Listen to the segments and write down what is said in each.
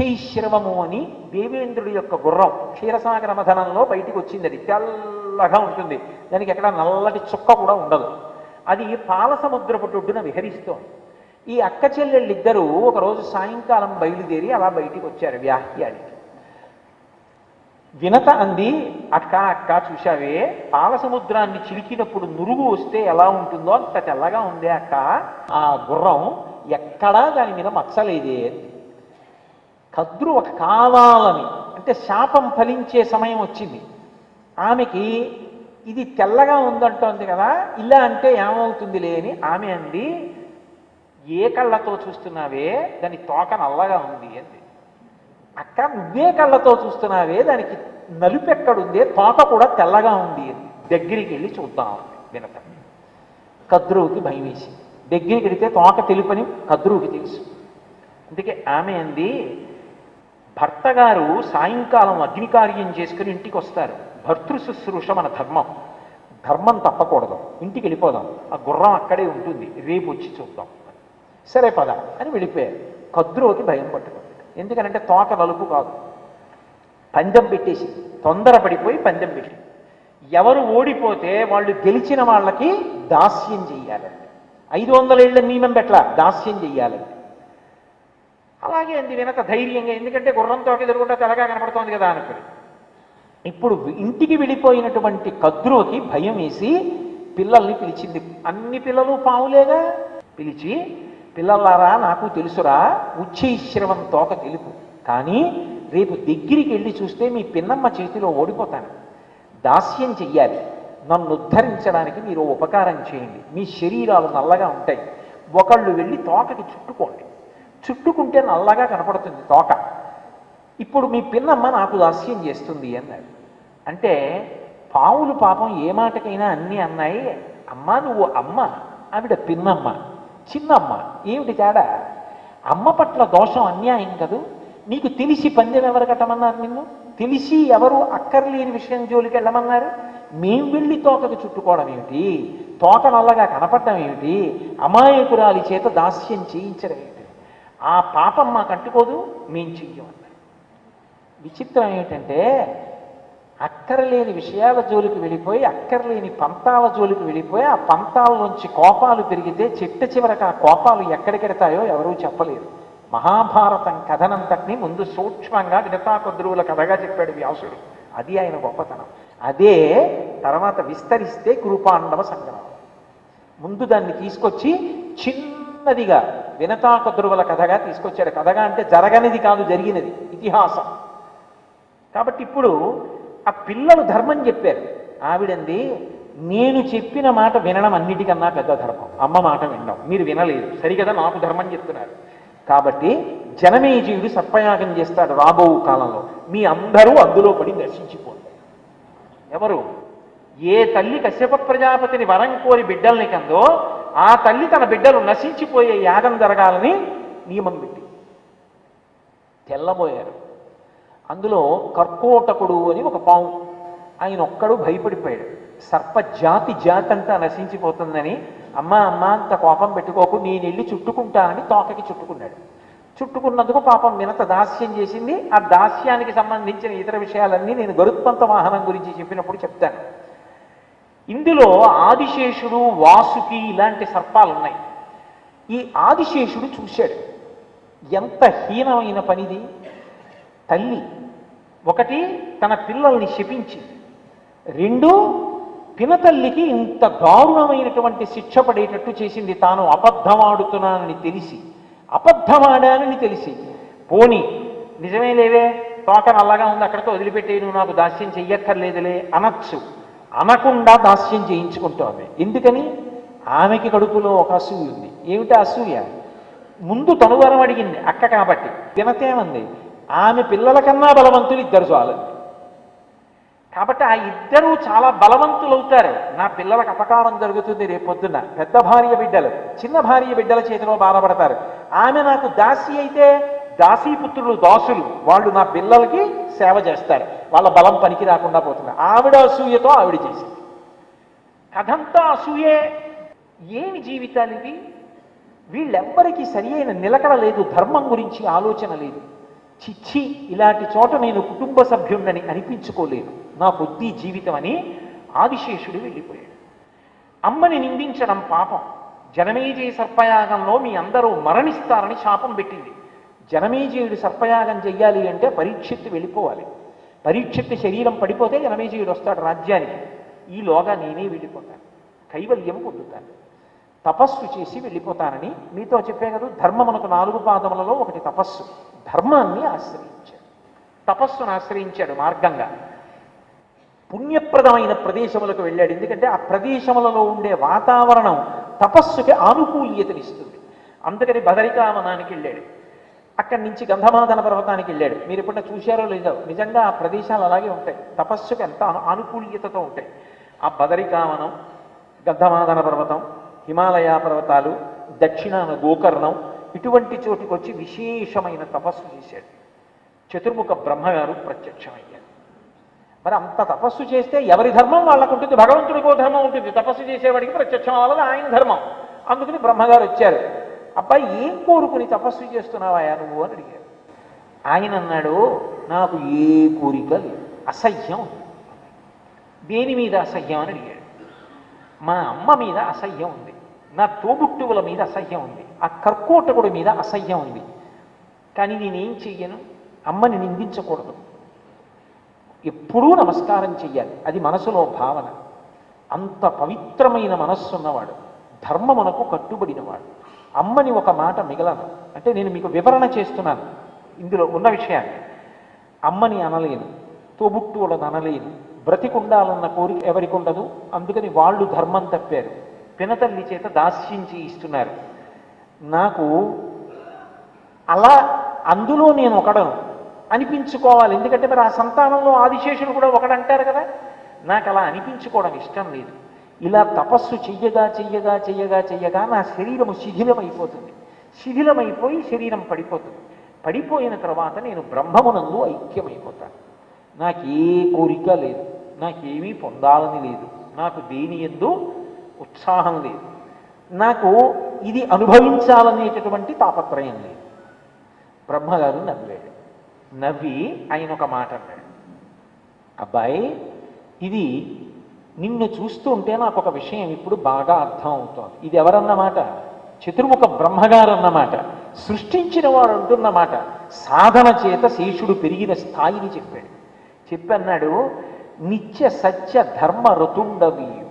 ఉచ్చైశ్రవము అని దేవేంద్రుడి యొక్క గుర్రం క్షీరసాగర మథనంలో బయటికి వచ్చింది అది. తెల్లగా ఉంటుంది. దానికి ఎక్కడ నల్లటి చుక్క కూడా ఉండదు. అది పాల సముద్రపు టొడ్డున విహరిస్తోంది. ఈ అక్క చెల్లెళ్ళిద్దరూ ఒకరోజు సాయంకాలం బయలుదేరి అలా బయటికి వచ్చారు వ్యాహ్యానికి. వినత అంది అక్క అక్క చూశావే పాల సముద్రాన్ని చిలికినప్పుడు నురుగు వస్తే ఎలా ఉంటుందో అంత తెల్లగా ఉందే అక్క. ఆ గుర్రం ఎక్కడా దాని మీద మచ్చలేదే కద్రు ఒక కావాలని అంటే శాపం ఫలించే సమయం వచ్చింది. ఆమెకి ఇది తెల్లగా ఉందంటోంది కదా ఇలా అంటే ఏమవుతుంది లేని ఆమె అంది ఏ కళ్ళతో చూస్తున్నావే? దాని తోక నల్లగా ఉంది అంది. అక్క నువ్వే కళ్ళతో చూస్తున్నావే? దానికి నలుపెక్కడుందే తోక కూడా తెల్లగా ఉంది అని దగ్గరికి వెళ్ళి చూద్దాం వినత కద్రువుకి భయం వేసి దగ్గరికి వెళితే తోక తెలుపని కద్రువుకి తెలుసు. అందుకే ఆమె అంది భర్త గారు సాయంకాలం అగ్నికార్యం చేసుకుని ఇంటికి వస్తారు. భర్తృ శుశ్రూష మన ధర్మం. ధర్మం తప్పకూడదు. ఇంటికి వెళ్ళిపోదాం. ఆ గుర్రం అక్కడే ఉంటుంది. రేపు వచ్చి చూద్దాం. సరే పద అని వెళ్ళిపోయారు. కద్రోకి భయం పట్టుకుంది. ఎందుకనంటే తోక నలుపు కాదు. పందెం పెట్టేసి తొందరపడిపోయి పందెం పెట్టి ఎవరు ఓడిపోతే వాళ్ళు గెలిచిన వాళ్ళకి దాస్యం చెయ్యాలండి. ఐదు వందల ఏళ్ళ నియమం పెట్ల దాస్యం చెయ్యాలండి. అలాగే అంది వెనక ధైర్యంగా ఎందుకంటే గుర్రంతో ఎదురుకుండా తెలగా కనపడుతోంది కదా అనుకుని ఇప్పుడు ఇంటికి వెళ్ళిపోయినటువంటి కద్రోకి భయం వేసి పిల్లల్ని పిలిచింది. అన్ని పిల్లలు పావులేగా? పిలిచి పిల్లలారా నాకు తెలుసురా ఉచ్చైశ్రవం తోక తెలుపు. కానీ రేపు దగ్గరికి వెళ్ళి చూస్తే మీ పిన్నమ్మ చేతిలో ఓడిపోతాను. దాస్యం చెయ్యాలి. నన్ను ఉద్ధరించడానికి మీరు ఉపకారం చేయండి. మీ శరీరాలు నల్లగా ఉంటాయి. ఒకళ్ళు వెళ్ళి తోకకి చుట్టుకోండి. చుట్టుకుంటే నల్లగా కనపడుతుంది తోక. ఇప్పుడు మీ పిన్నమ్మ నాకు దాస్యం చేస్తుంది అన్నాడు. అంటే పావులు పాపం ఏ మాటకైనా అన్నీ అన్నాయి. అమ్మ నువ్వు అమ్మ ఆవిడ పిన్నమ్మ చిన్నమ్మ ఏమిటి తేడా? అమ్మ పట్ల దోషం అన్యాయం కదూ? నీకు తెలిసి పందెం ఎవరు కట్టమన్నారు నిన్ను? తెలిసి ఎవరు అక్కర్లేని విషయం జోలికి వెళ్ళమన్నారు? మేం వెళ్ళి తోకకు చుట్టుకోవడం ఏమిటి? తోక నల్లగా కనపడడం ఏమిటి? అమాయకురాలి చేత దాస్యం చేయించడం ఆ పాపం మాకు అంటుకోదు మేము చెయ్యం అన్నారు. విచిత్రం ఏమిటంటే అక్కరలేని విషయాల జోలికి వెళ్ళిపోయి అక్కర్లేని పంతాల జోలికి వెళ్ళిపోయి ఆ పంతాల్లోంచి కోపాలు పెరిగితే చిట్ట చివరకు ఆ కోపాలు ఎక్కడికెడతాయో ఎవరూ చెప్పలేరు. మహాభారతం కథనంతటిని ముందు సూక్ష్మంగా విడతాకొద్రువుల కథగా చెప్పాడు వ్యాసుడు. అది ఆయన గొప్పతనం. అదే తర్వాత విస్తరిస్తే కృపాండవ సంగ్రహం ముందు దాన్ని తీసుకొచ్చి చిన్నదిగా వినతాకొద్రువుల కథగా తీసుకొచ్చాడు. కథగా అంటే జరగనిది కాదు జరిగినది. ఇతిహాసం. కాబట్టి ఇప్పుడు ఆ పిల్లలు ధర్మం చెప్పారు. ఆవిడంది నేను చెప్పిన మాట వినడం అన్నిటికన్నా పెద్ద ధర్మం. అమ్మ మాట వినడం. మీరు వినలేదు. సరిగదా నాకు ధర్మం చెప్తున్నారు. కాబట్టి జనమేజీవుడు సర్పయాగం చేస్తాడు రాబో కాలంలో. మీ అందరూ అందులో పడి నశించిపోండి ఎవరు? ఏ తల్లి కశ్యప ప్రజాపతిని వరం కోరి బిడ్డల్ని కందో ఆ తల్లి తన బిడ్డలు నశించిపోయే యాగం జరగాలని నియమం పెట్టి తెల్లబోయారు. అందులో కర్కోటకుడు అని ఒక పాము ఆయన ఒక్కడు భయపడిపోయాడు. సర్ప జాతి జాతి అంతా నశించిపోతుందని అమ్మ అమ్మ అంత కోపం పెట్టుకోకు నేను వెళ్ళి చుట్టుకుంటానని తోకకి చుట్టుకున్నాడు. చుట్టుకున్నందుకు పాపం వినత దాస్యం చేసింది. ఆ దాస్యానికి సంబంధించిన ఇతర విషయాలన్నీ నేను గరుత్మంత వాహనం గురించి చెప్పినప్పుడు చెప్తాను. ఇందులో ఆదిశేషుడు వాసుకి ఇలాంటి సర్పాలు ఉన్నాయి. ఈ ఆదిశేషుడు చూశాడు. ఎంత హీనమైన పనిది. తల్లి ఒకటి తన పిల్లల్ని శపించింది. రెండు పినతల్లికి ఇంత దారుణమైనటువంటి శిక్ష పడేటట్టు చేసింది. తాను అబద్ధమాడుతున్నానని తెలిసి అబద్ధమాడానని తెలిసి పోని నిజమే లేవే తోక నల్లగా ఉంది అక్కడితో వదిలిపెట్టే నువ్వు నాకు దాస్యం చెయ్యక్కర్లేదులే అనొచ్చు. అనకుండా దాస్యం చేయించుకుంటోంది ఎందుకని? ఆమెకి కడుపులో ఒక అసూయ ఉంది. ఏమిటి అసూయ? ముందు తనువరం అడిగింది అక్క కాబట్టి. తినతేమంది ఆమె పిల్లల కన్నా బలవంతులు ఇద్దరు చాలు. కాబట్టి ఆ ఇద్దరూ చాలా బలవంతులు అవుతారు నా పిల్లలకు అపకారం జరుగుతుంది రేపొద్దున. పెద్ద భార్య బిడ్డలు చిన్న భార్య బిడ్డల చేతిలో బాధపడతారు. ఆమె నాకు దాసి అయితే దాసీపుత్రులు దాసులు వాళ్ళు నా పిల్లలకి సేవ చేస్తారు. వాళ్ళ బలం పనికి రాకుండా పోతుంది. ఆవిడ అసూయతో ఆవిడ చేసింది. కథంతా అసూయే. ఏమి జీవితాలు ఇవి? వీళ్ళెవ్వరికీ సరి అయిన నిలకడ లేదు ధర్మం గురించి ఆలోచన లేదు. చిచ్చి ఇలాంటి చోట నేను కుటుంబ సభ్యుణ్ణని అనిపించుకోలేను నా బుద్ధి జీవితం అని ఆదిశేషుడు వెళ్ళిపోయాడు. అమ్మని నిందించడం పాపం. జనమేజయ సర్పయాగంలో మీ అందరూ మరణిస్తారని శాపం పెట్టింది. జనమేజయుడు సర్పయాగం చెయ్యాలి అంటే పరీక్షిత్తు వెళ్ళిపోవాలి. పరీక్షిత్తు శరీరం పడిపోతే జనమేజయుడు వస్తాడు రాజ్యానికి. ఈలోగా నేనే వెళ్ళిపోతాను. కైవల్యం పొందుతాను. తపస్సు చేసి వెళ్ళిపోతానని మీతో చెప్పే కదా ధర్మమునకు నాలుగు పాదములలో ఒకటి తపస్సు. ధర్మాన్ని ఆశ్రయించాడు. తపస్సును ఆశ్రయించాడు మార్గంగా. పుణ్యప్రదమైన ప్రదేశములకు వెళ్ళాడు. ఎందుకంటే ఆ ప్రదేశములలో ఉండే వాతావరణం తపస్సుకి ఆనుకూల్యతనిస్తుంది. అందుకని బదరికామనానికి వెళ్ళాడు. అక్కడి నుంచి గంధమాదన పర్వతానికి వెళ్ళాడు. మీరు ఎప్పుడైనా చూశారో లేదో? నిజంగా ఆ ప్రదేశాలు అలాగే ఉంటాయి. తపస్సుకు ఎంత ఆనుకూల్యతతో ఉంటాయి. ఆ బదరికావనం గంధమాదన పర్వతం హిమాలయ పర్వతాలు దక్షిణాన గోకర్ణం ఇటువంటి చోటికి వచ్చి విశేషమైన తపస్సు చేశాడు. చతుర్ముఖ బ్రహ్మగారు ప్రత్యక్షమయ్యారు. మరి అంత తపస్సు చేస్తే ఎవరి ధర్మం? వాళ్ళకు ఉంటుంది. భగవంతుడికో ధర్మం ఉంటుంది. తపస్సు చేసేవాడికి ప్రత్యక్షం అవ్వాలి. ఆయన ధర్మం. అందుకని బ్రహ్మగారు వచ్చారు. అబ్బాయి ఏం కోరుకుని తపస్సు చేస్తున్నావా నువ్వు అని అడిగారు ఆయన అన్నాడు నాకు ఏ కోరిక లేదు అసహ్యం. దేని మీద అసహ్యం అని అడిగాడు. మా అమ్మ మీద అసహ్యం ఉంది నా తోబుట్టువుల మీద అసహ్యం ఉంది ఆ కర్కోటకుడి మీద అసహ్యం ఉంది. కానీ నేనేం చెయ్యను? అమ్మని నిందించకూడదు. ఎప్పుడూ నమస్కారం చెయ్యాలి అది మనసులో భావన. అంత పవిత్రమైన మనస్సు ఉన్నవాడు ధర్మమునకు కట్టుబడినవాడు. అమ్మని ఒక మాట మిగలను అంటే నేను మీకు వివరణ చేస్తున్నాను ఇందులో ఉన్న విషయాన్ని. అమ్మని అనలేను తోబుట్టువులను అనలేను బ్రతికుండాలన్న కోరిక ఎవరికి ఉండదు అందుకని వాళ్ళు ధర్మం తప్పారు. పినతల్లి చేత దాస్యించి ఇస్తున్నారు. నాకు అలా అందులో నేను ఒకడను. అనిపించుకోవాలి ఎందుకంటే మరి ఆ సంతానంలో ఆదిశేషుడు కూడా ఒకడంటారు కదా? నాకు అలా అనిపించుకోవడం ఇష్టం లేదు. ఇలా తపస్సు చెయ్యగా చెయ్యగా చెయ్యగా చెయ్యగా నా శరీరము శిథిలమైపోతుంది. శిథిలమైపోయి శరీరం పడిపోతుంది. పడిపోయిన తర్వాత నేను బ్రహ్మమునందు ఐక్యమైపోతాను. నాకు ఏ కోరిక లేదు. నాకేమీ పొందాలని లేదు. నాకు దేని ఎందు ఉత్సాహం లేదు. నాకు ఇది అనుభవించాలనేటటువంటి తాపత్రయం లేదు. బ్రహ్మగారు నవ్వాడు. నవ్వి ఆయన ఒక మాట అన్నాడు. అబ్బాయి ఇది నిన్ను చూస్తుంటే నాకు ఒక విషయం ఇప్పుడు బాగా అర్థం అవుతోంది ఇది ఎవరన్నమాట? చతుర్ముఖ బ్రహ్మగారు అన్నమాట సృష్టించిన వాడు అంటున్నమాట. సాధన చేత శేషుడు పెరిగిన స్థాయిని చెప్పాడు. చెప్పన్నాడు నిత్య సత్య ధర్మ ఋతుండవీయు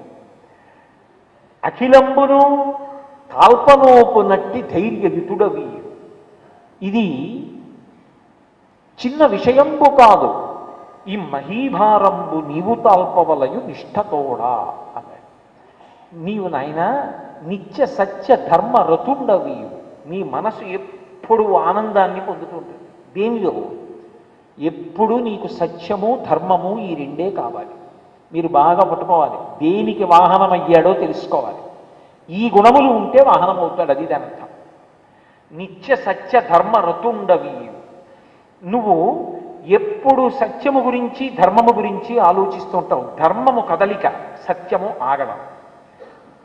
అఖిలంబును కాల్పనోపు నట్టి ధైర్యయుతుడవీయు ఇది చిన్న విషయంబు కాదు. ఈ మహీభారంబు నీవు తాల్పవలయు నిష్ఠతోడా అన్నాడు. నీవు నాయన నిత్య సత్య ధర్మ రతుండవీయు నీ మనసు ఎప్పుడు ఆనందాన్ని పొందుతుంటుంది దేనిలో ఎప్పుడు నీకు సత్యము ధర్మము ఈ రెండే కావాలి. మీరు బాగా పట్టుకోవాలి. దేనికి వాహనం అయ్యాడో తెలుసుకోవాలి. ఈ గుణములు ఉంటే వాహనం అవుతాడు అది దాని అర్థం. నిత్య సత్య ధర్మ రతుండవీయు నువ్వు ఎప్పుడు సత్యము గురించి ధర్మము గురించి ఆలోచిస్తుంటావు ధర్మము కదలిక సత్యము ఆగడం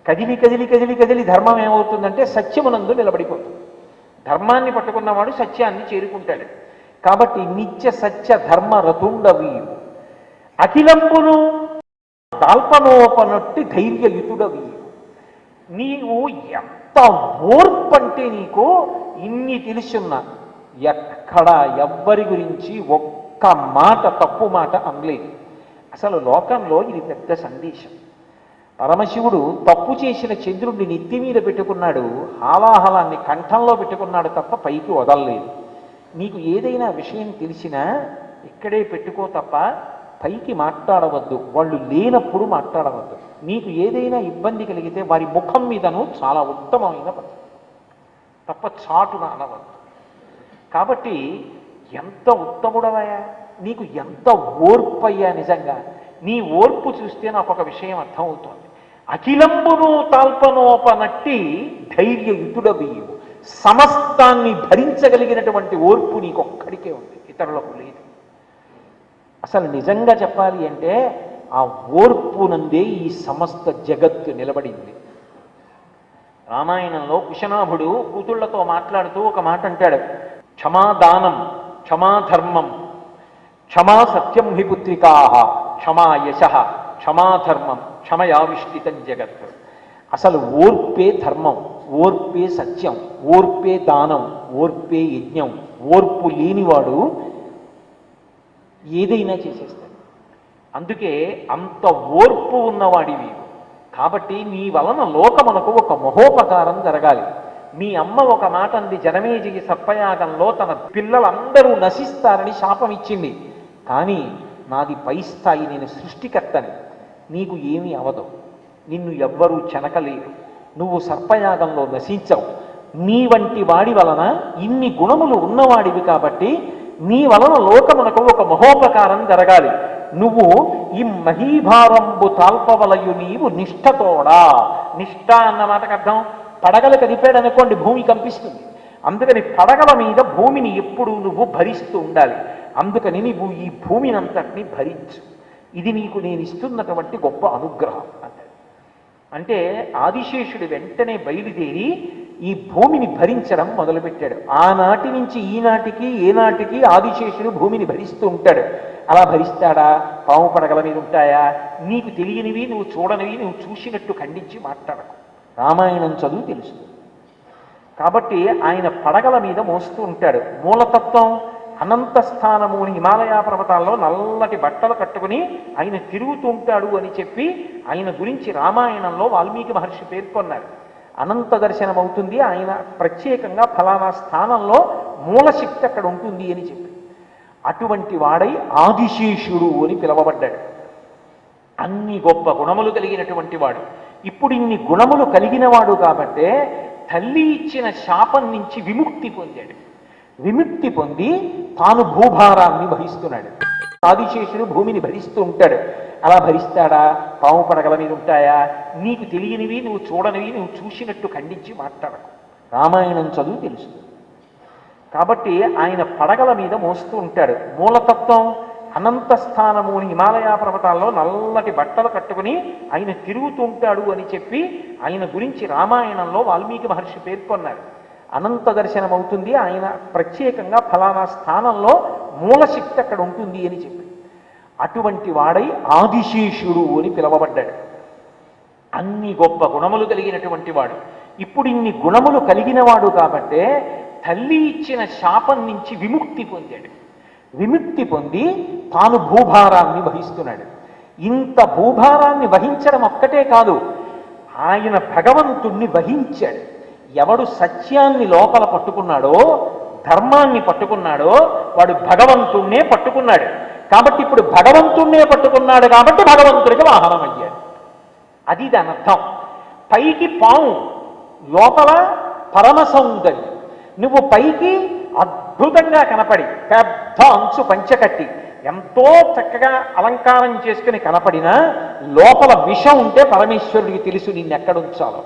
కదిలి కదిలి కదిలి కదిలి ధర్మం ఏమవుతుందంటే సత్యమునందు నిలబడిపోతుంది. ధర్మాన్ని పట్టుకున్నవాడు సత్యాన్ని చేరుకుంటాడు. కాబట్టి నిత్య సత్య ధర్మ రతుండవీయు అఖిలంబును కాల్పనోపనట్టి ధైర్యయుతుడవీయు నీవు ఎంత ఓర్పంటే నీకు ఇన్ని తెలుసున్నా. ఎక్కడ ఎవ్వరి గురించి ఒక్క మాట తప్పు మాట అనలేదు. అసలు లోకంలో ఇది పెద్ద సందేశం. పరమశివుడు తప్పు చేసిన చంద్రుడిని నెత్తి మీద పెట్టుకున్నాడు హాలాహలాన్ని కంఠంలో పెట్టుకున్నాడు తప్ప పైకి వదలలేదు. నీకు ఏదైనా విషయం తెలిసినా ఇక్కడే పెట్టుకో తప్ప పైకి మాట్లాడవద్దు. వాళ్ళు లేనప్పుడు మాట్లాడవద్దు. నీకు ఏదైనా ఇబ్బంది కలిగితే వారి ముఖం మీదను చాలా ఉత్తమమైన పద్ధతి. తప్ప చాటున అనవద్దు. కాబట్టి ఎంత ఉత్తముడవయ్యా? నీకు ఎంత ఓర్పయ్యా నిజంగా? నీ ఓర్పు చూస్తే నాకు ఒక విషయం అర్థమవుతోంది. అఖిలంబును తాల్పనోపనట్టి ధైర్యయుతుడవీయు సమస్తాన్ని భరించగలిగినటువంటి ఓర్పు నీకు ఒక్కడికే ఉంది ఇతరులకు లేదు. అసలు నిజంగా చెప్పాలి అంటే ఆ ఓర్పునందే ఈ సమస్త జగత్తు నిలబడింది. రామాయణంలో కుశనాభుడు కూతుళ్ళతో మాట్లాడుతూ ఒక మాట అంటాడు. క్షమాదానం క్షమాధర్మం. క్షమా సత్యం హి పుత్రికా క్షమా యశ క్షమాధర్మం క్షమయావిష్టితం జగత్. అసలు ఓర్పే ధర్మం ఓర్పే సత్యం ఓర్పే దానం ఓర్పే యజ్ఞం ఓర్పు లేనివాడు ఏదైనా చేసేస్తాడు. అందుకే అంత ఓర్పు ఉన్నవాడివి. కాబట్టి నీ వలన లోకమునకు ఒక మహోపకారం జరగాలి. మీ అమ్మ ఒక మాట అంది జనమేజయ సర్పయాగంలో తన పిల్లలందరూ నశిస్తారని శాపం ఇచ్చింది. కానీ నాది పై స్థాయి నేను సృష్టికర్తని. నీకు ఏమీ అవదు. నిన్ను ఎవ్వరూ చెనకలేరు. నువ్వు సర్పయాగంలో నశించవు. నీ వంటి వాడి వలన ఇన్ని గుణములు ఉన్నవాడివి కాబట్టి నీ వలన లోకమునకు ఒక మహోపకారం జరగాలి. నువ్వు ఈ మహీభారంబు తాల్పవలయు నీవు నిష్ఠతోడా? నిష్ఠ అన్న మాటకు అర్థం? పడగలు కదిపాడనుకోండి భూమి కంపిస్తుంది. అందుకని పడగల మీద భూమిని ఎప్పుడు నువ్వు భరిస్తూ ఉండాలి. అందుకని నువ్వు ఈ భూమిని అంతటిని భరించు. ఇది నీకు నేను ఇస్తున్నటువంటి గొప్ప అనుగ్రహం అంటాడు. అంటే ఆదిశేషుడు వెంటనే బయలుదేరి ఈ భూమిని భరించడం మొదలుపెట్టాడు. ఆనాటి నుంచి ఈనాటికి ఏనాటికి ఆదిశేషుడు భూమిని భరిస్తూ ఉంటాడు. అలా భరిస్తాడా? పాము పడగల మీద ఉంటాయా? నీకు తెలియనివి నువ్వు చూడనివి నువ్వు చూసినట్టు ఖండించి మాట్లాడకు. రామాయణం చదువు తెలుస్తుంది. కాబట్టి ఆయన పడగల మీద మోస్తూ ఉంటాడు. మూలతత్వం అనంత స్థానము హిమాలయ పర్వతాల్లో నల్లటి బట్టలు కట్టుకుని ఆయన తిరుగుతూ ఉంటాడు అని చెప్పి ఆయన గురించి రామాయణంలో వాల్మీకి మహర్షి పేర్కొన్నారు అనంత దర్శనం అవుతుంది ఆయన ప్రత్యేకంగా ఫలానా స్థానంలో మూలశక్తి అక్కడ ఉంటుంది అని చెప్పి. అటువంటి వాడై ఆదిశేషుడు అని పిలువబడ్డాడు. అన్ని గొప్ప గుణములు కలిగినటువంటి వాడు. ఇప్పుడు ఇన్ని గుణములు కలిగిన వాడు కాబట్టే తల్లి ఇచ్చిన శాపం నుంచి విముక్తి పొందాడు. విముక్తి పొంది తాను భూభారాన్ని భరిస్తున్నాడు. ఆదిశేషుడు భూమిని భరిస్తూ ఉంటాడు. అలా భరిస్తాడా? పాము పడగల మీద ఉంటాయా? నీకు తెలియనివి నువ్వు చూడనివి నువ్వు చూసినట్టు ఖండించి మాట్లాడకు. రామాయణం చదువు తెలుస్తుంది. కాబట్టి ఆయన పడగల మీద మోస్తూ ఉంటాడు. మూలతత్వం అనంత స్థానము అని హిమాలయ పర్వతాల్లో నల్లటి బట్టలు కట్టుకుని ఆయన తిరుగుతుంటాడు అని చెప్పి ఆయన గురించి రామాయణంలో వాల్మీకి మహర్షి పేర్కొన్నారు. అనంత దర్శనం అవుతుంది ఆయన ప్రత్యేకంగా ఫలానా స్థానంలో మూలశక్తి అక్కడ ఉంటుంది అని చెప్పి. అటువంటి వాడై ఆదిశేషుడు అని పిలువబడ్డాడు. అన్ని గొప్ప గుణములు కలిగినటువంటి వాడు. ఇప్పుడు ఇన్ని గుణములు కలిగినవాడు కాబట్టే తల్లి ఇచ్చిన శాపం నుంచి విముక్తి పొందాడు. విముక్తి పొంది తాను భూభారాన్ని వహిస్తున్నాడు. ఇంత భూభారాన్ని వహించడం ఒక్కటే కాదు ఆయన భగవంతుణ్ణి వహించాడు. ఎవడు సత్యాన్ని లోపల పట్టుకున్నాడో ధర్మాన్ని పట్టుకున్నాడో వాడు భగవంతుణ్ణే పట్టుకున్నాడు. కాబట్టి ఇప్పుడు భగవంతుణ్ణే పట్టుకున్నాడు కాబట్టి భగవంతుడికి వాహనం అయ్యాడు. అది దాని అర్థం. పైకి పాము లోపల పరమ సౌందర్యం. నువ్వు పైకి అద్భుతంగా కనపడి పెద్ద అంచు పంచకట్టి. ఎంతో చక్కగా అలంకారం చేసుకుని కనపడినా లోపల విషం ఉంటే పరమేశ్వరుడికి తెలుసు నిన్ను ఎక్కడ ఉంచాలో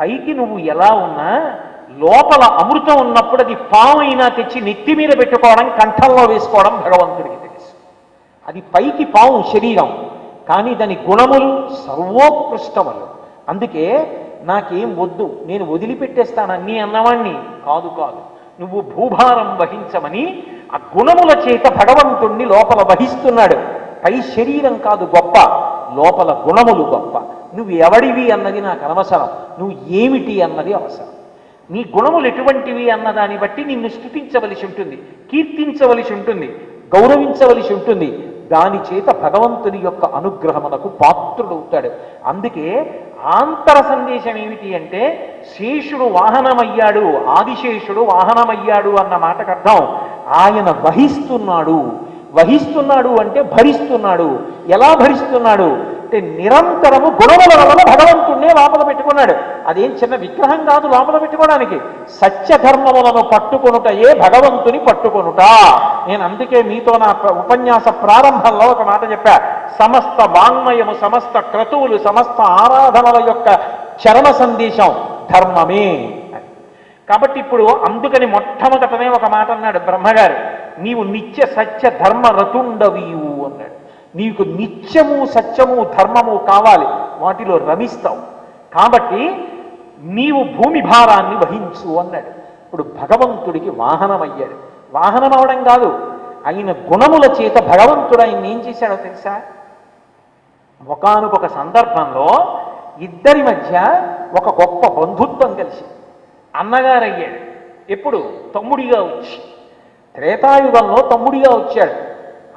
పైకి నువ్వు ఎలా ఉన్నా లోపల అమృతం ఉన్నప్పుడు అది పాము అయినా తెచ్చి నెత్తి మీద పెట్టుకోవడం కంఠంలో వేసుకోవడం భగవంతుడికి తెలుసు. అది పైకి పాము శరీరం కానీ దాని గుణములు సర్వోత్కృష్టములు. అందుకే నాకేం వద్దు నేను వదిలిపెట్టేస్తాను అన్నీ అన్నవాణ్ణి. కాదు కాదు నువ్వు భూభారం వహించమని ఆ గుణముల చేత భగవంతుణ్ణి లోపల వహిస్తున్నాడు. పై శరీరం కాదు గొప్ప లోపల గుణములు గొప్ప. నువ్వు ఎవడివి అన్నది నాకు అనవసరం. నువ్వు ఏమిటి అన్నది అవసరం. నీ గుణములు ఎటువంటివి అన్నదాన్ని బట్టి నిన్ను స్థుతించవలసి ఉంటుంది కీర్తించవలసి ఉంటుంది గౌరవించవలసి ఉంటుంది. దాని చేత భగవంతుని యొక్క అనుగ్రహమునకు పాత్రుడవుతాడు. అందుకే ఆంతర సందేశం ఏమిటి అంటే శేషుడు వాహనమయ్యాడు ఆదిశేషుడు వాహనమయ్యాడు అన్న మాటకు అర్థం. ఆయన వహిస్తున్నాడు. వహిస్తున్నాడు అంటే భరిస్తున్నాడు. ఎలా భరిస్తున్నాడు? అంటే నిరంతరము గుణముల వలన భగవంతుణ్ణే లోపల పెట్టుకున్నాడు. అదేం చిన్న విగ్రహం కాదు లోపల పెట్టుకోవడానికి. సత్యధర్మములను పట్టుకొనుట ఏ భగవంతుని పట్టుకొనుట. నేను అందుకే మీతో నా ఉపన్యాస ప్రారంభంలో ఒక మాట చెప్పా. సమస్త వాంగ్మయము సమస్త క్రతువులు సమస్త ఆరాధనల యొక్క చరణ సందేశం ధర్మమే. కాబట్టి ఇప్పుడు అందుకని మొట్టమొదటనే ఒక మాట అన్నాడు బ్రహ్మగారు నీవు నిత్య సత్య ధర్మ రతుండవీవు అన్నాడు. నీకు నిత్యము సత్యము ధర్మము కావాలి వాటిలో రమిస్తావు. కాబట్టి నీవు భూమి భారాన్ని వహించు అన్నాడు. ఇప్పుడు భగవంతుడికి వాహనమయ్యాడు. వాహనం అవడం కాదు ఆయన గుణముల చేత భగవంతుడు ఆయన ఏం చేశాడో తెలుసా? ఒకనొక సందర్భంలో ఇద్దరి మధ్య ఒక గొప్ప బంధుత్వం కలిసి అన్నగారు అయ్యాడు ఎప్పుడు? తమ్ముడిగా వచ్చి. త్రేతాయుగంలో తమ్ముడిగా వచ్చాడు.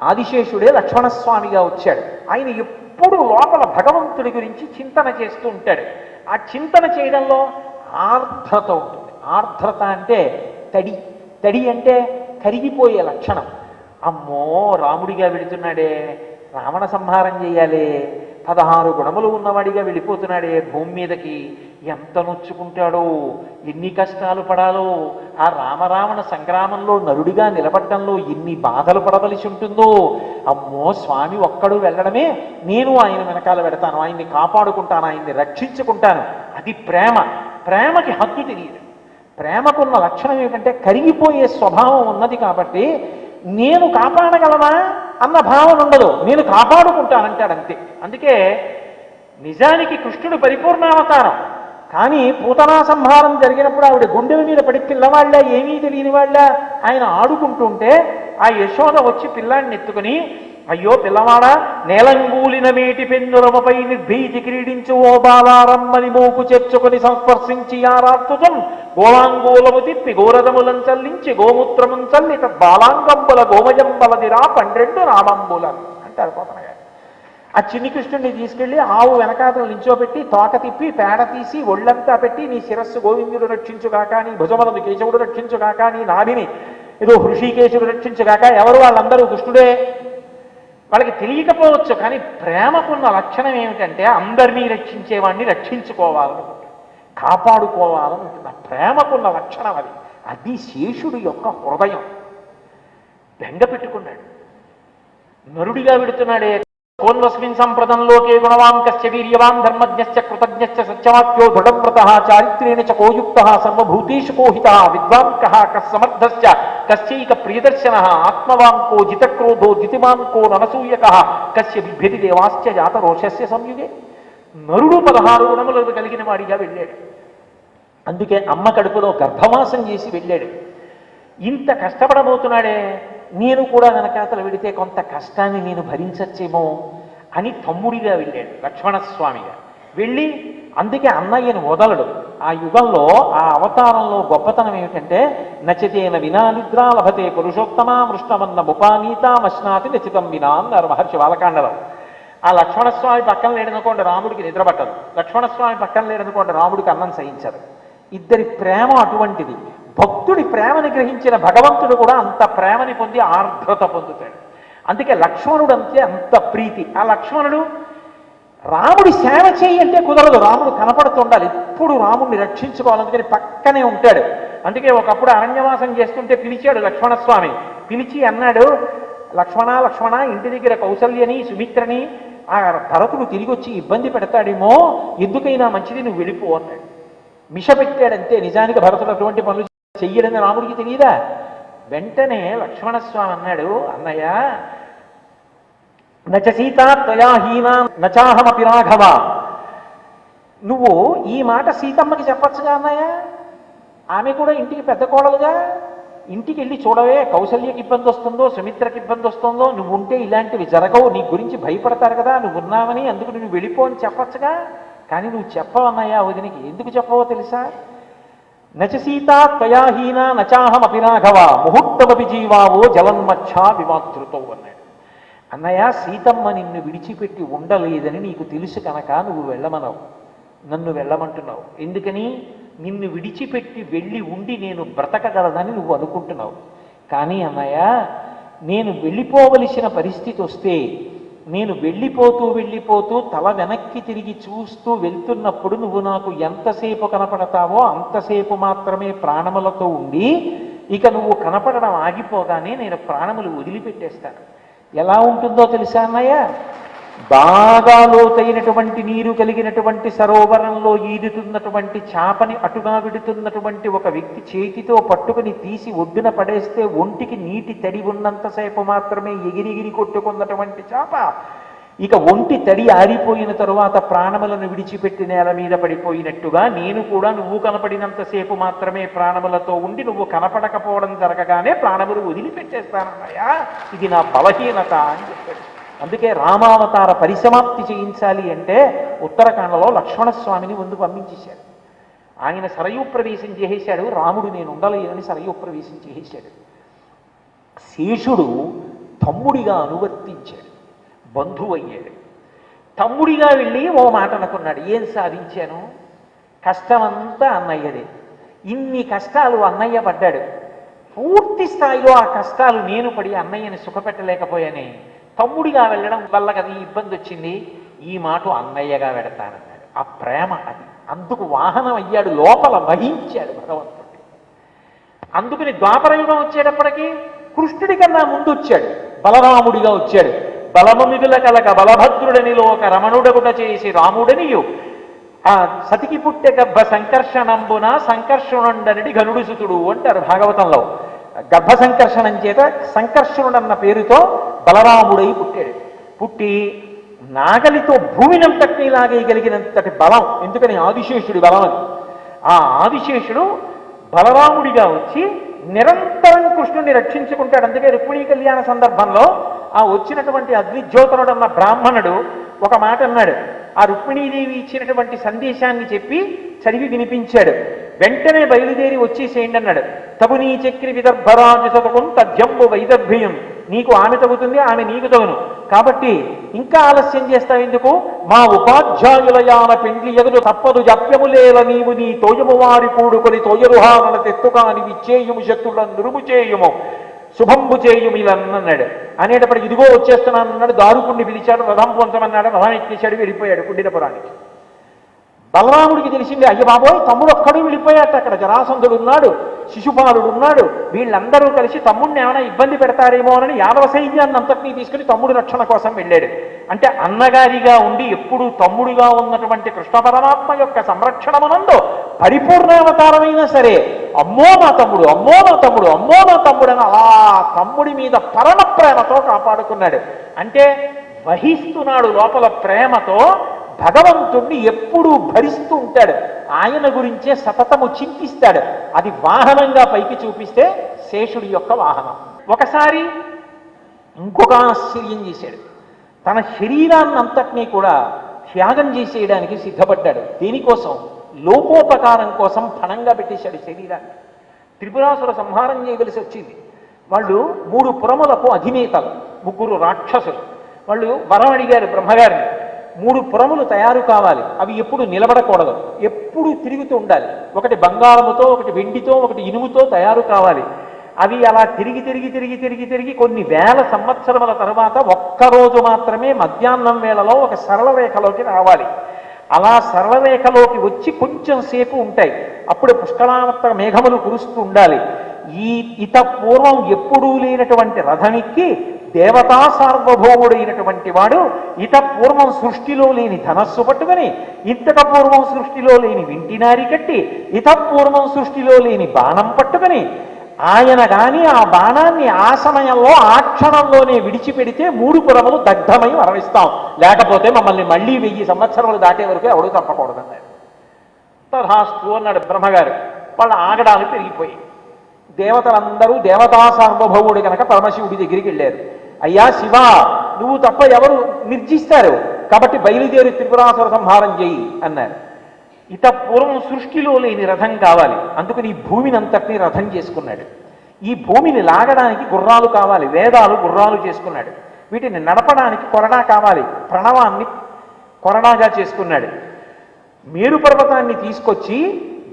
ఆదిశేషుడే లక్ష్మణస్వామిగా వచ్చాడు. ఆయన ఎప్పుడు లోపల భగవంతుడి గురించి చింతన చేస్తూ ఉంటాడు. ఆ చింతన చేయడంలో ఆర్ద్రత ఉంటుంది. ఆర్ద్రత అంటే తడి. తడి అంటే కరిగిపోయే లక్షణం. అమ్మో రాముడిగా వెళుతున్నాడే. రావణ సంహారం చేయాలి. పదహారు గుణములు ఉన్నవాడిగా వెళ్ళిపోతున్నాడే భూమి మీదకి. ఎంత నొచ్చుకుంటాడో ఎన్ని కష్టాలు పడాలో ఆ రామరావణ సంగ్రామంలో నరుడిగా నిలబడటంలో ఎన్ని బాధలు పడవలసి ఉంటుందో అమ్మో స్వామి ఒక్కడు వెళ్ళడమే నేను ఆయన వెనకాల పెడతాను ఆయన్ని కాపాడుకుంటాను ఆయన్ని రక్షించుకుంటాను. అది ప్రేమ. ప్రేమకి హద్దు తెలియదు. ప్రేమకున్న లక్షణం ఏమిటంటే కరిగిపోయే స్వభావం ఉన్నది కాబట్టి నేను కాపాడగలనా అన్న భావన ఉండదు. నేను కాపాడుకుంటానంటాడంతే అందుకే నిజానికి కృష్ణుడు పరిపూర్ణావతారం. కానీ పూతనా సంహారం జరిగినప్పుడు ఆవిడ గుండెల మీద పడి పిల్లవాళ్ళ ఏమీ తెలియని వాళ్ళ ఆయన ఆడుకుంటుంటే ఆ యశోద వచ్చి పిల్లాడిని ఎత్తుకుని అయ్యో పిల్లవాడా నేలంగూలిన మేటి పెన్నురమపై నిర్భీతి క్రీడించు ఓ బాలారమ్మని మోపు చేర్చుకొని సంస్పర్శించి ఆరాత్తుతం గోళాంగూలము తిప్పి గోరథములం చల్లించి గోమూత్రముం చల్లి బాలాంగంబుల గోమజంబలదిరా పన్నెండు రామంబుల అంటారు పోతన ఆ చిన్ని కృష్ణుడిని తీసుకెళ్ళి ఆవు వెనకాతలు నించోబెట్టి తోక తిప్పి పేడ తీసి ఒళ్ళంతా పెట్టి నీ శిరస్సు గోవిందుడు రక్షించుగాక నీ భుజములను కేశవుడు రక్షించుగాక నీ నాభిని ఏదో హృషికేశుడు రక్షించుగాక ఎవరు వాళ్ళందరూ కృష్ణుడే వాళ్ళకి తెలియకపోవచ్చు కానీ ప్రేమకున్న లక్షణం ఏమిటంటే అందరినీ రక్షించేవాడిని రక్షించుకోవాలనుకుంటుంది కాపాడుకోవాలనుకుంటుంది. ఆ ప్రేమకున్న లక్షణం అది. అది శేషుడి యొక్క హృదయం. బెంగ పెట్టుకున్నాడు. నరుడిగా విడుతున్నాడే కోన్వస్మిన్ సంప్రదంలోకే గుణవాన్ కశ్చ వీర్యవాన్ ధర్మజ్ఞశ్చ కృతజ్ఞశ్చ సత్యవాక్యో దృఢవ్రత చారిత్రేణ చ కోయుక్త సర్వభూతేషు కోహిత విద్వాన్ కః కస్సమర్థశ్చ కశ్చైక ప్రియదర్శన ఆత్మవాన్ కో జితక్రోధో జితిమాన్ కో ననసూయక కశ్య బిభ్యతి దేవాశ్చ జాత రోషస్య సంయుగే నరుడు పదహారు గుణములు కలిగిన వాడిగా వెళ్ళాడు. అందుకే అమ్మ కడుపులో గర్భవాసం చేసి వెళ్ళాడు. ఇంత కష్టపడబోతున్నాడే నేను కూడా వెనకాతల వెడితే కొంత కష్టాన్ని నేను భరించచ్చేమో అని తమ్ముడిగా వెళ్ళాడు లక్ష్మణస్వామిగా. వెళ్ళి అందుకే అన్నయ్యను వదలడు. ఆ యుగంలో ఆ అవతారంలో గొప్పతనం ఏమిటంటే నచితేన వినా నిద్రా లభతే పురుషోత్తమా మృష్టమన్న ముపానీత మశ్నాతి నచితం వినా అన్నారు మహర్షి బాలకాండలో ఆ లక్ష్మణస్వామి పక్కన లేడనుకోండి రాముడికి నిద్ర పట్టదు. లక్ష్మణస్వామి పక్కన లేడనుకోండి రాముడికి అన్నం సహించదు ఇద్దరి ప్రేమ అటువంటిది. భక్తుడి ప్రేమని గ్రహించిన భగవంతుడు కూడా అంత ప్రేమని పొంది ఆర్ద్రత పొందుతాడు. అందుకే లక్ష్మణుడు అంతే అంత ప్రీతి. ఆ లక్ష్మణుడు రాముడి సేవ చేయి అంటే కుదరదు. రాముడు కనపడుతుండాలి. ఎప్పుడు రాముడిని రక్షించుకోవాలి. అందుకని పక్కనే ఉంటాడు. అందుకే ఒకప్పుడు అరణ్యవాసం చేస్తుంటే పిలిచాడు లక్ష్మణస్వామి. పిలిచి అన్నాడు లక్ష్మణ లక్ష్మణ ఇంటి దగ్గర కౌసల్యని సుమిత్రని ఆ భరతుడు తిరిగి వచ్చి ఇబ్బంది పెడతాడేమో ఎందుకైనా మంచిది నువ్వు వెళ్ళిపో అన్నాడు. మిష పెట్టాడంతే నిజానికి భరతుడు అటువంటి పనులు చెయ్యడని రాముడికి తెలియదా వెంటనే లక్ష్మణస్వామి అన్నాడు అన్నయ్య నచ సీత త్వయాహీనా నచాహమపి రాఘవ. నువ్వు ఈ మాట సీతమ్మకి చెప్పచ్చుగా అన్నయ్య? ఆమె కూడా ఇంటికి పెద్ద కోడలుగా? ఇంటికి వెళ్ళి చూడవే కౌశల్యకి ఇబ్బంది వస్తుందో సుమిత్రకి ఇబ్బంది వస్తుందో నువ్వు ఉంటే ఇలాంటివి జరగవు నీ గురించి భయపడతారు కదా నువ్వు ఉన్నావని అందుకు నువ్వు వెళ్ళిపో అని చెప్పచ్చుగా? కానీ నువ్వు చెప్పవన్నయ్యా వదినికి ఎందుకు చెప్పవో తెలుసా? నచసీతా త్వయాహీన నచాహం రాఘవ ముహూర్తమపి జీవావో జలన్మచ్చా విమాతృతో అన్నాడు. అన్నయ్య సీతమ్మ నిన్ను విడిచిపెట్టి ఉండలేదని నీకు తెలుసు కనుక నువ్వు వెళ్ళమనవు. నన్ను వెళ్ళమంటున్నావు. ఎందుకని? నిన్ను విడిచిపెట్టి వెళ్ళి ఉండి నేను బ్రతకగలదని నువ్వు అనుకుంటున్నావు. కానీ అన్నయ్య నేను వెళ్ళిపోవలసిన పరిస్థితి వస్తే నేను వెళ్ళిపోతూ వెళ్ళిపోతూ తల వెనక్కి తిరిగి చూస్తూ వెళ్తున్నప్పుడు నువ్వు నాకు ఎంతసేపు కనపడతావో అంతసేపు మాత్రమే ప్రాణములతో ఉండి ఇక నువ్వు కనపడడం ఆగిపోగానే నేను ప్రాణములు వదిలిపెట్టేస్తాను. ఎలా ఉంటుందో తెలుసా అన్నయ్య? బాగా లోతైనటువంటి నీరు కలిగినటువంటి సరోవరంలో ఈదుతున్నటువంటి చాపని అటుగా విడుతున్నటువంటి ఒక వ్యక్తి చేతితో పట్టుకుని తీసి ఒడ్డున పడేస్తే ఒంటికి నీటి తడి ఉన్నంతసేపు మాత్రమే ఎగిరిగిరి కొట్టుకున్నటువంటి చేప. ఇక ఒంటి తడి ఆరిపోయిన తరువాత ప్రాణములను విడిచిపెట్టి నేల మీద పడిపోయినట్టుగా నేను కూడా నువ్వు కనపడినంతసేపు మాత్రమే ప్రాణములతో ఉండి నువ్వు కనపడకపోవడం జరగగానే ప్రాణములు వదిలిపెట్టేస్తానన్నాయా ఇది నా బలహీనత అని చెప్పాడు. అందుకే రామావతార పరిసమాప్తి చేయించాలి అంటే ఉత్తరాఖండలో లక్ష్మణస్వామిని ముందు పంపించేశాడు. ఆయన సరయూ ప్రవేశం చేసేశాడు రాముడు నేను ఉండలేనని సరయూ ప్రవేశం చేసేశాడు. శేషుడు తమ్ముడిగా అనువర్తించాడు బంధువయ్యాడు. తమ్ముడిగా వెళ్ళి ఓ మాట అనుకున్నాడు ఏం సాధించాను? కష్టమంతా అన్నయ్యదే. ఇన్ని కష్టాలు అన్నయ్య పడ్డాడు. పూర్తి స్థాయిలో ఆ కష్టాలు నేను పడి అన్నయ్యని సుఖపెట్టలేకపోయానే. తమ్ముడిగా వెళ్ళడం వల్ల కదా ఈ ఇబ్బంది వచ్చింది? ఈ మాట అన్నయ్యగా వెడతానన్నాడు ఆ ప్రేమ అది. అందుకు వాహనం అయ్యాడు లోపల వహించాడు భగవంతుడు. అందుకని ద్వాపరయుగం వచ్చేటప్పటికి కృష్ణుడి కన్నా ముందు వచ్చాడు బలరాముడిగా వచ్చాడు. బలము మిగుల కలక బలభద్రుడని లోక రమణుడగుట చేసి రాముడనియు. ఆ సతికి పుట్టె గర్భ సంకర్షణంబున సంకర్షణుండనడి గనుడు సుతుడు అంటారు భాగవతంలో. గర్భ సంకర్షణం చేత సంకర్షణుడన్న పేరుతో బలరాముడై పుట్టాడు. పుట్టి నాగలితో భూమినంతటినీ లాగేయగలిగినంతటి బలం ఎందుకని ఆదిశేషుడి బలం అది. ఆ ఆదిశేషుడు బలరాముడిగా వచ్చి నిరంతరం కృష్ణుడిని రక్షించుకుంటాడు. అందుకే రుక్మిణీ కళ్యాణ సందర్భంలో ఆ వచ్చినటువంటి అగ్నిజ్యోతనుడు అన్న బ్రాహ్మణుడు ఒక మాట అన్నాడు. ఆ రుక్మిణీదేవి ఇచ్చినటువంటి సందేశాన్ని చెప్పి చదివి వినిపించాడు. వెంటనే బయలుదేరి వచ్చేసేయండి అన్నాడు. తగు నీ చక్రి విదర్భరాజు సతకం తద్యంబు వైదర్భ్యం. నీకు ఆమె తగుతుంది ఆమె నీకు తగును. కాబట్టి ఇంకా ఆలస్యం చేస్తావు ఎందుకు మా ఉపాధ్యాయులయాన పెండ్లి ఎదురు తప్పదు జప్యములేల నీవు నీ తోయము వారి కూడుకొని తోయరుహారణ తెత్తుకాని విచ్చేయుము శక్తులను నురుము చేయుము. శుభంబు చేయుమిలన్నాడు అనేటప్పటికి ఇదిగో వచ్చేస్తున్నాను అన్నాడు. దారుకుణ్ణి పిలిచాడు. రథం పొంచమన్నాడు రథం ఎక్కేశాడు వెళ్ళిపోయాడు కుండినపురానికి బలరాముడికి తెలిసింది అయ్య బాబోయ్ తమ్ముడు ఒక్కడు వెళ్ళిపోయాట. అక్కడ జరాసంధుడు ఉన్నాడు శిశుపాలుడు ఉన్నాడు. వీళ్ళందరూ కలిసి తమ్ముడిని ఏమైనా ఇబ్బంది పెడతారేమో అని యాదవ సైన్యాన్ని అంతటినీ తీసుకుని తమ్ముడు రక్షణ కోసం వెళ్ళాడు. అంటే అన్నగారిగా ఉండి ఎప్పుడు తమ్ముడుగా ఉన్నటువంటి కృష్ణ పరమాత్మ యొక్క సంరక్షణమునందు పరిపూర్ణావతారమైనా సరే అమ్మో నా తమ్ముడు అమ్మో నా తమ్ముడు అమ్మో నా తమ్ముడు అని అలా తమ్ముడి మీద పరమ ప్రేమతో కాపాడుకున్నాడు. అంటే వహిస్తున్నాడు లోపల ప్రేమతో భగవంతుణ్ణి ఎప్పుడూ భరిస్తూ ఉంటాడు. ఆయన గురించే సతతము చింతిస్తాడు. అది వాహనంగా పైకి చూపిస్తే శేషుడి యొక్క వాహనం. ఒకసారి ఇంకొక ఆశ్చర్యం చేశాడు. తన శరీరాన్ని అంతటినీ కూడా త్యాగం చేసేయడానికి సిద్ధపడ్డాడు. దేనికోసం లోకోపకారం కోసం ఫణంగా పెట్టేశాడు శరీరాన్ని. త్రిపురాసుర సంహారం చేయవలసి వచ్చింది. వాళ్ళు మూడు పురములకు అధినేతలు ముగ్గురు రాక్షసులు. వాళ్ళు వరం అడిగారు బ్రహ్మగారిని. మూడు పురములు తయారు కావాలి. అవి ఎప్పుడు నిలబడకూడదు. ఎప్పుడు తిరుగుతూ ఉండాలి. ఒకటి బంగారముతో ఒకటి వెండితో ఒకటి ఇనుముతో తయారు కావాలి. అవి అలా తిరిగి తిరిగి తిరిగి తిరిగి తిరిగి కొన్ని వేల సంవత్సరముల తర్వాత ఒక్కరోజు మాత్రమే మధ్యాహ్నం వేళలో ఒక సరళ రేఖలోకి రావాలి. అలా సరళరేఖలోకి వచ్చి కొంచెం సేపు ఉంటాయి. అప్పుడు పుష్కలావర్త మేఘములు కురుస్తూ ఉండాలి. ఈ ఇత పూర్వం ఎప్పుడూ లేనటువంటి రథమిక్కి దేవతా సార్వభౌముడైనటువంటి వాడు ఇత పూర్వం సృష్టిలో లేని ధనస్సు పట్టుకొని ఇంతక పూర్వం సృష్టిలో లేని వింటినారి కట్టి ఇత పూర్వం సృష్టిలో లేని బాణం పట్టుకొని ఆయన కానీ ఆ బాణాన్ని ఆ సమయంలో ఆ క్షణంలోనే విడిచిపెడితే మూడు పురములు దగ్ధమై మరణిస్తాం. లేకపోతే మమ్మల్ని మళ్ళీ వెయ్యి సంవత్సరములు దాటే వరకు ఎవడు తప్పకూడదన్నారు తథాస్తు అన్నాడు బ్రహ్మగారు. వాళ్ళ ఆగడాలు పెరిగిపోయి దేవతలందరూ దేవతా సార్వభౌముడు కనుక పరమశివుడి దగ్గరికి వెళ్ళారు. అయ్యా శివ నువ్వు తప్ప ఎవరు నిర్జిస్తారు? కాబట్టి బయలుదేరి త్రిపురాసుర సంహారం చేయి అన్నారు. ఇత పూర్వం సృష్టిలో లేని రథం కావాలి. అందుకని ఈ భూమిని అంతటినీ రథం చేసుకున్నాడు. ఈ భూమిని లాగడానికి గుర్రాలు కావాలి వేదాలు గుర్రాలు చేసుకున్నాడు. వీటిని నడపడానికి కొరడా కావాలి ప్రణవాన్ని కొరడాగా చేసుకున్నాడు. మేరు పర్వతాన్ని తీసుకొచ్చి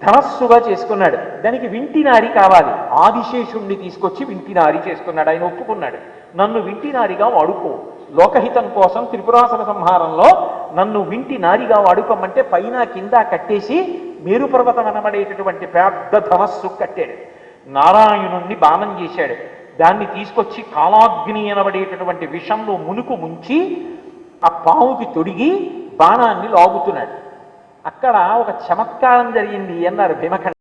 ధనస్సుగా చేసుకున్నాడు. దానికి వింటినారి కావాలి ఆదిశేషుణ్ణి తీసుకొచ్చి వింటినారి చేసుకున్నాడు. ఆయన ఒప్పుకున్నాడు నన్ను వింటినారిగా వాడుకో. లోకహితం కోసం త్రిపురాసన సంహారంలో నన్ను వింటి నారిగా వాడుకోమంటే పైన కింద కట్టేసి మేరు పర్వతం అనబడేటటువంటి పెద్ద ధనస్సు కట్టాడు. నారాయణుణ్ణి బాణం చేశాడు. దాన్ని తీసుకొచ్చి కాలాగ్ని అనబడేటటువంటి విషంలో మునుకు ముంచి ఆ పావుకి తొడిగి బాణాన్ని లాగుతున్నాడు. అక్కడ ఒక చమత్కారం జరిగింది అన్నారు భీమఖండ